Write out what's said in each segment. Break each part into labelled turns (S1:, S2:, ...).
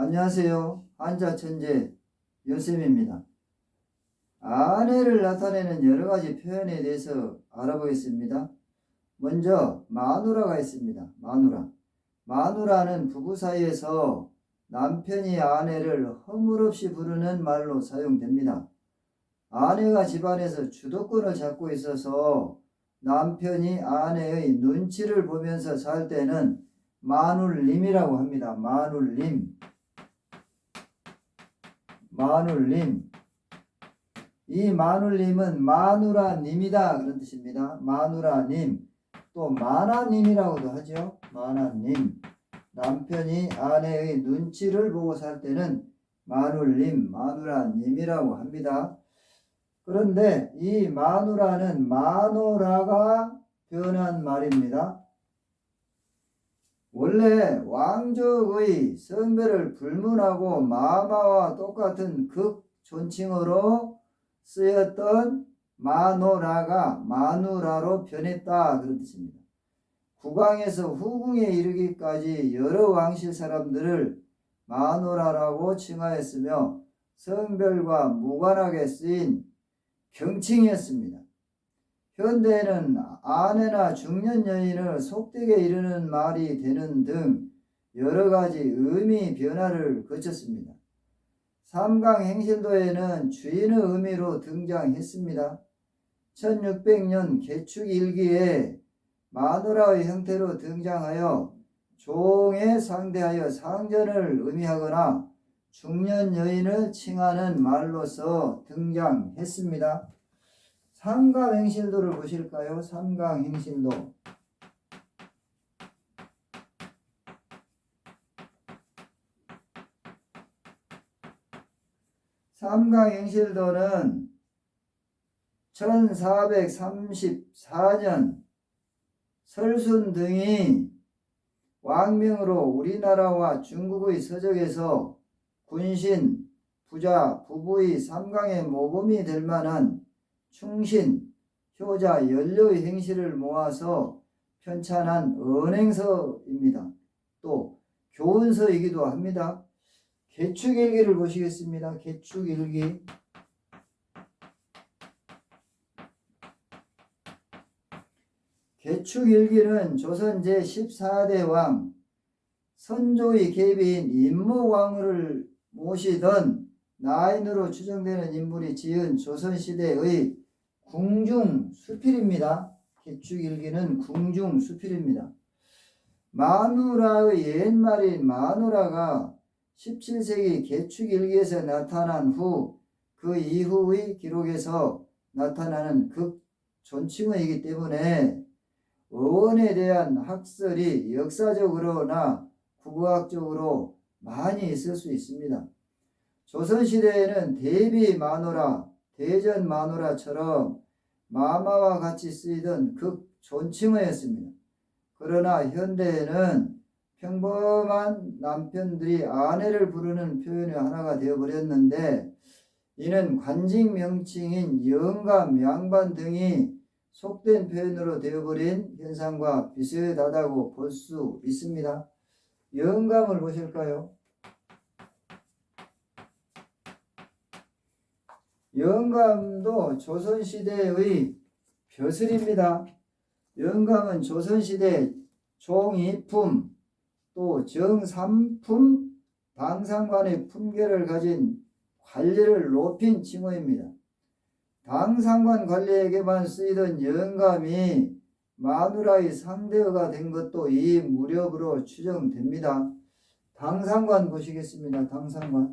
S1: 안녕하세요. 한자천재 요쌤입니다. 아내를 나타내는 여러 가지 표현에 대해서 알아보겠습니다. 먼저 마누라가 있습니다. 마누라. 마누라는 부부 사이에서 남편이 아내를 허물없이 부르는 말로 사용됩니다. 아내가 집안에서 주도권을 잡고 있어서 남편이 아내의 눈치를 보면서 살 때는 마눌님이라고 합니다. 마눌님. 마눌님. 이 마눌님은 마누라님이다 그런 뜻입니다. 마누라님. 또 마나님이라고도 하죠. 마나님. 남편이 아내의 눈치를 보고 살 때는 마눌님, 마누라님이라고 합니다. 그런데 이 마누라는 마누라가 변한 말입니다. 원래 왕족의 성별을 불문하고 마마와 똑같은 극존칭어로 쓰였던 마노라가 마누라로 변했다 그런 뜻입니다. 국왕에서 후궁에 이르기까지 여러 왕실 사람들을 마노라라고 칭하였으며 성별과 무관하게 쓰인 경칭이었습니다. 현대에는 아내나 중년 여인을 속되게 이르는 말이 되는 등 여러 가지 의미 변화를 거쳤습니다. 삼강 행실도에는 주인의 의미로 등장했습니다. 1600년 개축 일기에 마누라의 형태로 등장하여 종에 상대하여 상전을 의미하거나 중년 여인을 칭하는 말로서 등장했습니다. 삼강행실도를 보실까요? 삼강행실도. 삼강행실도는 1434년 설순 등이 왕명으로 우리나라와 중국의 서적에서 군신, 부자, 부부의 삼강의 모범이 될 만한 충신, 효자, 연료의 행실을 모아서 편찬한 언행서입니다. 또 교훈서이기도 합니다. 개축일기를 보시겠습니다. 개축일기. 개축일기는 조선 제14대 왕 선조의 계비인 임모왕후를 모시던 나인으로 추정되는 인물이 지은 조선시대의 궁중 수필입니다. 개축일기는 궁중 수필입니다. 마누라의 옛말인 마누라가 17세기 개축일기에서 나타난 후 그 이후의 기록에서 나타나는 극존칭어이기 때문에 어원에 대한 학설이 역사적으로나 국어학적으로 많이 있을 수 있습니다. 조선시대에는 대비 마누라, 대전 마누라처럼 마마와 같이 쓰이던 극존칭어였습니다. 그러나 현대에는 평범한 남편들이 아내를 부르는 표현의 하나가 되어버렸는데 이는 관직 명칭인 영감, 양반 등이 속된 표현으로 되어버린 현상과 비슷하다고 볼 수 있습니다. 영감을 보실까요? 영감도 조선시대의 벼슬입니다. 영감은 조선시대 종이품 또 정삼품 당상관의 품계를 가진 관리를 높인 칭호입니다. 당상관 관리에게만 쓰이던 영감이 마누라의 상대어가 된 것도 이 무렵으로 추정됩니다. 당상관 보시겠습니다. 당상관.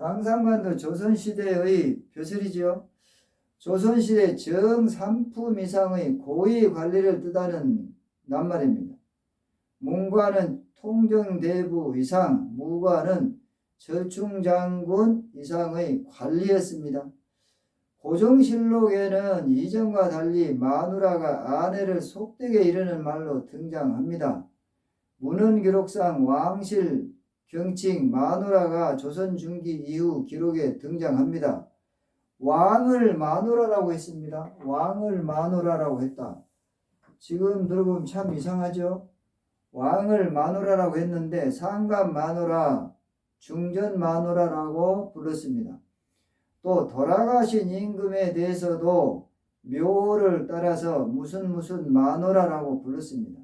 S1: 당상관도 조선시대의 벼슬이죠. 조선시대 정삼품 이상의 고위 관리를 뜻하는 낱말입니다. 문관은 통정대부 이상, 무관은 절충장군 이상의 관리였습니다. 고정실록에는 이전과 달리 마누라가 아내를 속되게 이르는 말로 등장합니다. 문헌기록상 왕실 경칭 마누라가 조선 중기 이후 기록에 등장합니다. 왕을 마누라라고 했습니다. 왕을 마누라라고 했다. 지금 들어보면 참 이상하죠? 왕을 마누라라고 했는데 상간 마누라, 중전 마누라라고 불렀습니다. 또 돌아가신 임금에 대해서도 묘를 따라서 무슨 무슨 마누라라고 불렀습니다.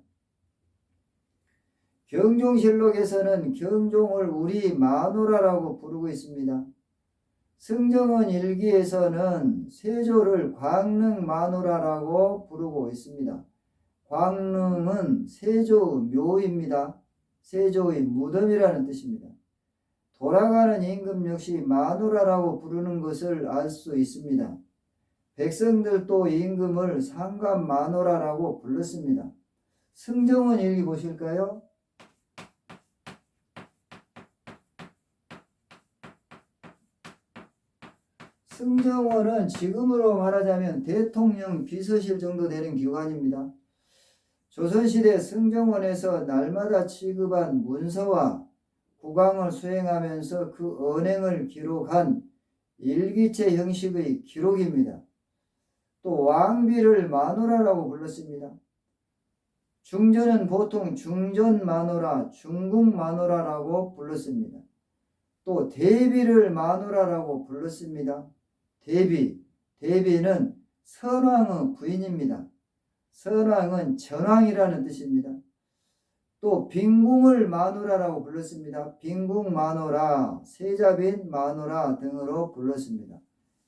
S1: 경종실록에서는 경종을 우리 마누라라고 부르고 있습니다. 승정원 일기에서는 세조를 광릉 마누라라고 부르고 있습니다. 광릉은 세조의 묘입니다. 세조의 무덤이라는 뜻입니다. 돌아가는 임금 역시 마누라라고 부르는 것을 알 수 있습니다. 백성들도 임금을 상관 마누라라고 불렀습니다. 승정원 일기 보실까요? 승정원은 지금으로 말하자면 대통령 비서실 정도 되는 기관입니다. 조선시대 승정원에서 날마다 취급한 문서와 국왕을 수행하면서 그 언행을 기록한 일기체 형식의 기록입니다. 또 왕비를 마누라라고 불렀습니다. 중전은 보통 중전 마누라, 중국 마누라라고 불렀습니다. 또 대비를 마누라라고 불렀습니다. 대비, 대비는 선왕의 부인입니다. 선왕은 전왕이라는 뜻입니다. 또 빈궁을 마누라라고 불렀습니다. 빈궁 마누라, 세자빈 마누라 등으로 불렀습니다.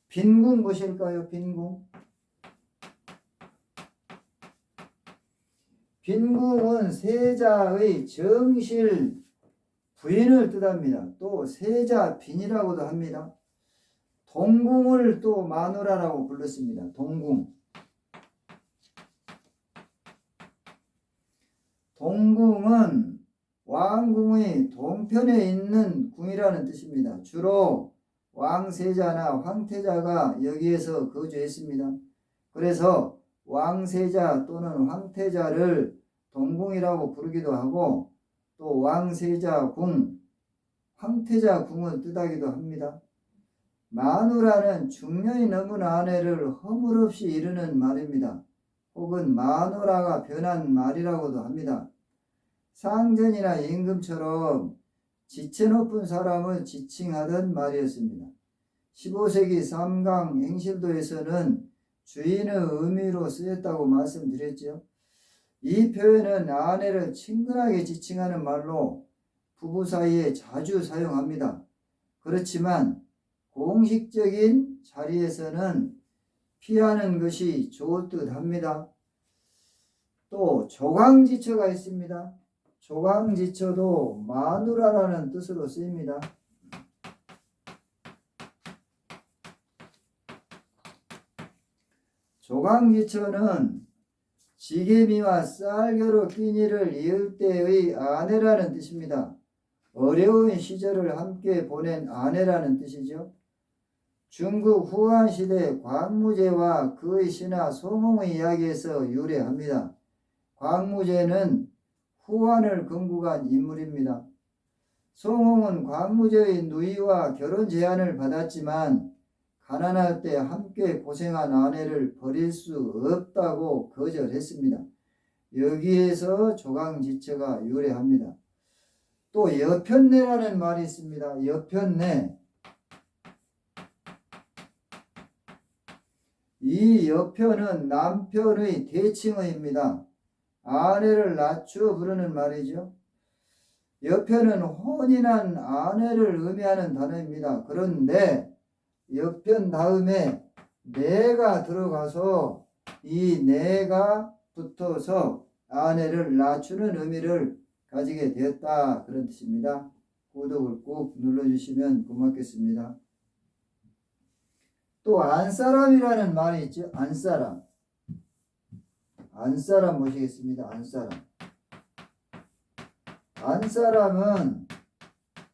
S1: 빈궁 보실까요? 빈궁. 빈궁은 세자의 정실 부인을 뜻합니다. 또 세자 빈이라고도 합니다. 동궁을 또 마누라라고 불렀습니다. 동궁. 동궁은 왕궁의 동편에 있는 궁이라는 뜻입니다. 주로 왕세자나 황태자가 여기에서 거주했습니다. 그래서 왕세자 또는 황태자를 동궁이라고 부르기도 하고 또 왕세자 궁, 황태자 궁을 뜻하기도 합니다. 마누라는 중년이 넘은 아내를 허물없이 이르는 말입니다. 혹은 마누라가 변한 말이라고도 합니다. 상전이나 임금처럼 지체 높은 사람을 지칭하던 말이었습니다. 15세기 삼강 행실도에서는 주인의 의미로 쓰였다고 말씀드렸죠. 이 표현은 아내를 친근하게 지칭하는 말로 부부 사이에 자주 사용합니다. 그렇지만 공식적인 자리에서는 피하는 것이 좋을 듯 합니다. 또 조강지처가 있습니다. 조강지처도 마누라라는 뜻으로 쓰입니다. 조강지처는 지게미와 쌀겨로 끼니를 이을 때의 아내라는 뜻입니다. 어려운 시절을 함께 보낸 아내라는 뜻이죠. 중국 후한 시대 광무제와 그의 신하 송홍의 이야기에서 유래합니다. 광무제는 후한을 건국한 인물입니다. 송홍은 광무제의 누이와 결혼 제안을 받았지만 가난할 때 함께 고생한 아내를 버릴 수 없다고 거절했습니다. 여기에서 조강지처가 유래합니다. 또 여편내라는 말이 있습니다. 여편내. 이 여편은 남편의 대칭어입니다. 아내를 낮추어 부르는 말이죠. 여편은 혼인한 아내를 의미하는 단어입니다. 그런데 여편 다음에 내가 들어가서 이 내가 붙어서 아내를 낮추는 의미를 가지게 되었다. 그런 뜻입니다. 구독을 꾹 눌러주시면 고맙겠습니다. 또 안사람이라는 말이 있죠. 안사람. 안사람 모시겠습니다. 안사람. 안사람은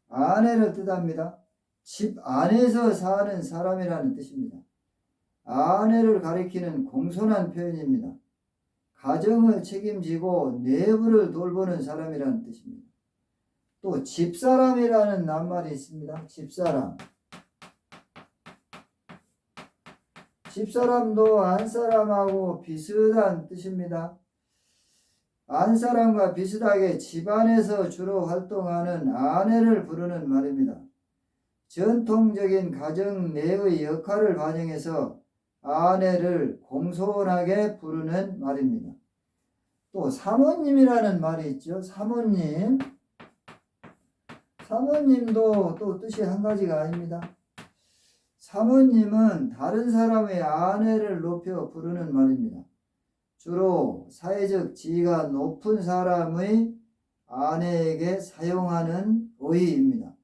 S1: 아내를 뜻합니다. 집 안에서 사는 사람이라는 뜻입니다. 아내를 가리키는 공손한 표현입니다. 가정을 책임지고 내부를 돌보는 사람이라는 뜻입니다. 또 집사람이라는 낱말이 있습니다. 집사람. 집사람도 안사람하고 비슷한 뜻입니다. 안사람과 비슷하게 집안에서 주로 활동하는 아내를 부르는 말입니다. 전통적인 가정 내의 역할을 반영해서 아내를 공손하게 부르는 말입니다. 또 사모님이라는 말이 있죠. 사모님. 사모님도 또 뜻이 한 가지가 아닙니다. 사모님은 다른 사람의 아내를 높여 부르는 말입니다. 주로 사회적 지위가 높은 사람의 아내에게 사용하는 어휘입니다.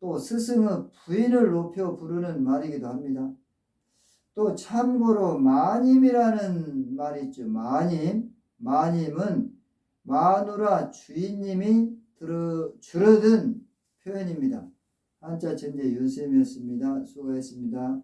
S1: 또 스승의 부인을 높여 부르는 말이기도 합니다. 또 참고로 마님이라는 말이 있죠. 마님. 마님은 마누라 주인님이 들어, 줄어든 표현입니다. 한자 천재 윤쌤이었습니다. 수고했습니다.